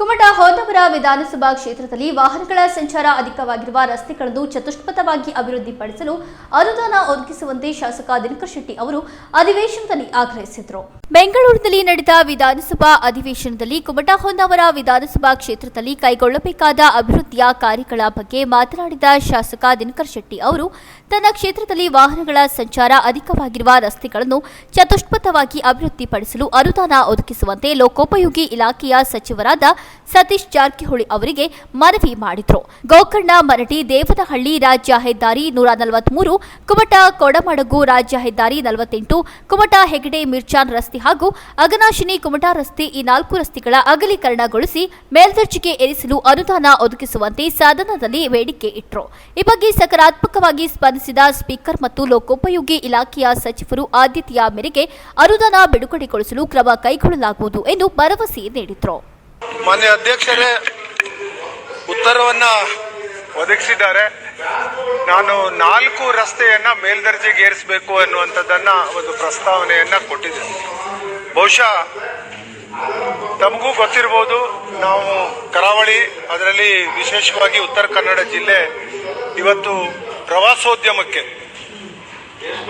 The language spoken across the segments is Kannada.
ಕುಮಟಾ ಹೊನ್ನವರ ವಿಧಾನಸಭಾ ಕ್ಷೇತ್ರದಲ್ಲಿ ವಾಹನಗಳ ಸಂಚಾರ ಅಧಿಕವಾಗಿರುವ ರಸ್ತೆಗಳನ್ನು ಚತುಷ್ಪಥವಾಗಿ ಅಭಿವೃದ್ಧಿಪಡಿಸಲು ಅನುದಾನ ಒದಗಿಸುವಂತೆ ಶಾಸಕ ದಿನಕರ್ ಶೆಟ್ಟಿ ಅವರು ಅಧಿವೇಶನದಲ್ಲಿ ಆಗ್ರಹಿಸಿದರು. ಬೆಂಗಳೂರಿನಲ್ಲಿ ನಡೆದ ವಿಧಾನಸಭಾ ಅಧಿವೇಶನದಲ್ಲಿ ಕುಮಟಾ ಹೊನ್ನವರ ವಿಧಾನಸಭಾ ಕ್ಷೇತ್ರದಲ್ಲಿ ಕೈಗೊಳ್ಳಬೇಕಾದ ಅಭಿವೃದ್ಧಿಯ ಕಾರ್ಯಗಳ ಬಗ್ಗೆ ಮಾತನಾಡಿದ ಶಾಸಕ ದಿನಕರ್ ಶೆಟ್ಟಿ ಅವರು, ತನ್ನ ಕ್ಷೇತ್ರದಲ್ಲಿ ವಾಹನಗಳ ಸಂಚಾರ ಅಧಿಕವಾಗಿರುವ ರಸ್ತೆಗಳನ್ನು ಚತುಷ್ಪಥವಾಗಿ ಅಭಿವೃದ್ಧಿಪಡಿಸಲು ಅನುದಾನ ಒದಗಿಸುವಂತೆ ಲೋಕೋಪಯೋಗಿ ಇಲಾಖೆಯ ಸಚಿವರಾದ ಸತೀಶ್ ಜಾರಕಿಹೊಳಿ ಅವರಿಗೆ ಮನವಿ ಮಾಡಿದರು. ಗೋಕರ್ಣ ಮರಟಿ ದೇವನಹಳ್ಳಿ ರಾಜ್ಯ ಹೆದ್ದಾರಿ ನೂರ ನಲವತ್ಮೂರು, ಕುಮಟ, ಕೊಡಮಡಗು ರಾಜ್ಯ ಹೆದ್ದಾರಿ ನಲವತ್ತೆಂಟು, ಕುಮಟ, ಹೆಗಡೆ, ಮಿರ್ಚಾನ್ ರಸ್ತೆ ಹಾಗೂ ಅಗನಾಶಿನಿ ಕುಮಟ ರಸ್ತೆ ಈ ನಾಲ್ಕು ರಸ್ತೆಗಳ ಅಗಲೀಕರಣಗೊಳಿಸಿ ಮೇಲ್ದರ್ಜೆಗೆ ಏರಿಸಲು ಅನುದಾನ ಒದಗಿಸುವಂತೆ ಸದನದಲ್ಲಿ ಬೇಡಿಕೆ ಇಟ್ಟರು ಈ ಬಗ್ಗೆ ಸಕಾರಾತ್ಮಕವಾಗಿ ಸ್ಪಂದಿಸಿದ ಸ್ಪೀಕರ್ ಮತ್ತು ಲೋಕೋಪಯೋಗಿ ಇಲಾಖೆಯ ಸಚಿವರು ಆದ್ಯತೆಯ ಮೇರೆಗೆ ಅನುದಾನ ಬಿಡುಗಡೆಗೊಳಿಸಲು ಕ್ರಮ ಕೈಗೊಳ್ಳಲಾಗುವುದು ಎಂದು ಭರವಸೆ ನೀಡಿದರು. ಮಾನ್ಯ ಅಧ್ಯಕ್ಷರೇ, ಉತ್ತರವನ್ನ ಒದಗಿಸಿದ್ದಾರೆ. ನಾನು ನಾಲ್ಕು ರಸ್ತೆಯನ್ನ ಮೇಲ್ದರ್ಜೆಗೆ ಏರಿಸಬೇಕು ಅನ್ನುವಂಥದ್ದನ್ನ ಒಂದು ಪ್ರಸ್ತಾವನೆಯನ್ನ ಕೊಟ್ಟಿದ್ದೇನೆ. ಬಹುಶಃ ತಮಗೂ ಗೊತ್ತಿರ್ಬೋದು, ನಾವು ಕರಾವಳಿ, ಅದರಲ್ಲಿ ವಿಶೇಷವಾಗಿ ಉತ್ತರ ಕನ್ನಡ ಜಿಲ್ಲೆ ಇವತ್ತು ಪ್ರವಾಸೋದ್ಯಮಕ್ಕೆ,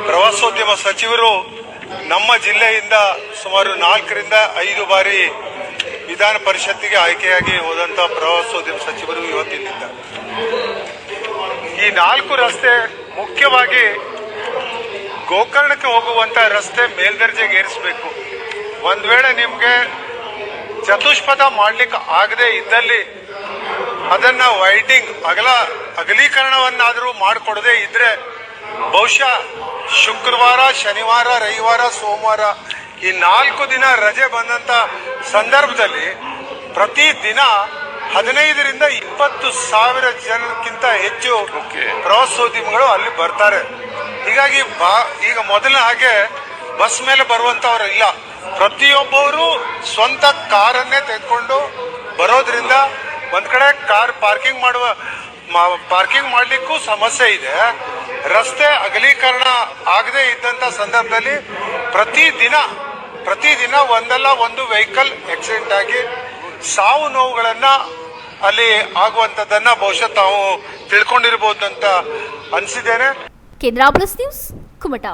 ಪ್ರವಾಸೋದ್ಯಮ ಸಚಿವರು ನಮ್ಮ ಜಿಲ್ಲೆಯಿಂದ ಸುಮಾರು ನಾಲ್ಕರಿಂದ ಐದು ಬಾರಿ ವಿಧಾನ ಪರಿಷತ್ತಿಗೆ ಆಯ್ಕೆಯಾಗಿ ಹೋದಂತ ಪ್ರವಾಸೋದ್ಯಮ ಸಚಿವರು ಇವತ್ತಿಲ್ಲಿದ್ದಾರೆ ಈ ನಾಲ್ಕು ರಸ್ತೆ ಮುಖ್ಯವಾಗಿ ಗೋಕರ್ಣಕ್ಕೆ ಹೋಗುವಂತ ರಸ್ತೆ ಮೇಲ್ದರ್ಜೆಗೆ ಏರಿಸಬೇಕು. ಒಂದ್ ವೇಳೆ ನಿಮ್ಗೆ ಚತುಷ್ಪಥ ಮಾಡ್ಲಿಕ್ಕೆ ಆಗದೆ ಇದ್ದಲ್ಲಿ ಅದನ್ನ ವೈಟಿಂಗ್ ಅಗಲ, ಅಗಲೀಕರಣವನ್ನಾದರೂ ಮಾಡಿಕೊಡದೆ ಇದ್ರೆ ಬಹುಶಃ ಶುಕ್ರವಾರ, ಶನಿವಾರ, ರವಿವಾರ, ಸೋಮವಾರ ಈ ನಾಲ್ಕು ದಿನ ರಜೆ ಬಂದಂತ ಸಂದರ್ಭದಲ್ಲಿ ಪ್ರತಿ ದಿನ ಹದಿನೈದರಿಂದ ಇಪ್ಪತ್ತು ಸಾವಿರ ಜನಕ್ಕಿಂತ ಹೆಚ್ಚು ಪ್ರವಾಸೋದ್ಯಮಿಗಳು ಅಲ್ಲಿ ಬರ್ತಾರೆ. ಹೀಗಾಗಿ ಬಾ ಈಗ ಮೊದಲ ಹಾಗೆ ಬಸ್ ಮೇಲೆ ಬರುವಂತವ್ರು ಇಲ್ಲ. ಪ್ರತಿಯೊಬ್ಬರು ಸ್ವಂತ ಕಾರನ್ನೇ ತೆಗೆದುಕೊಂಡು ಬರೋದ್ರಿಂದ ಒಂದ್ ಕಡೆ ಕಾರ್ ಪಾರ್ಕಿಂಗ್ ಮಾಡುವ ಪಾರ್ಕಿಂಗ್ ಮಾಡಲಿಕ್ಕೂ ಸಮಸ್ಯೆ ಇದೆ. ರಸ್ತೆ ಅಗಲೀಕರಣ ಆಗದೆ ಇದ್ದಂತ ಸಂದರ್ಭದಲ್ಲಿ ಪ್ರತಿ ದಿನ ಪ್ರತಿದಿನ ಒಂದಲ್ಲ ಒಂದು ವೆಹಿಕಲ್ ಆಕ್ಸಿಡೆಂಟ್ ಆಗಿ ಸಾವು ನೋವುಗಳನ್ನ ಅಲ್ಲಿ ಆಗುವಂತದನ್ನ ಬಹುಶಃ ತಾವು ತಿಳ್ಕೊಂಡಿರ್ಬೋದು ಅಂತ ಅನ್ಸಿದ್ದೇನೆ. ಕೇಂದ್ರ ನ್ಯೂಸ್, ಕುಮಟಾ.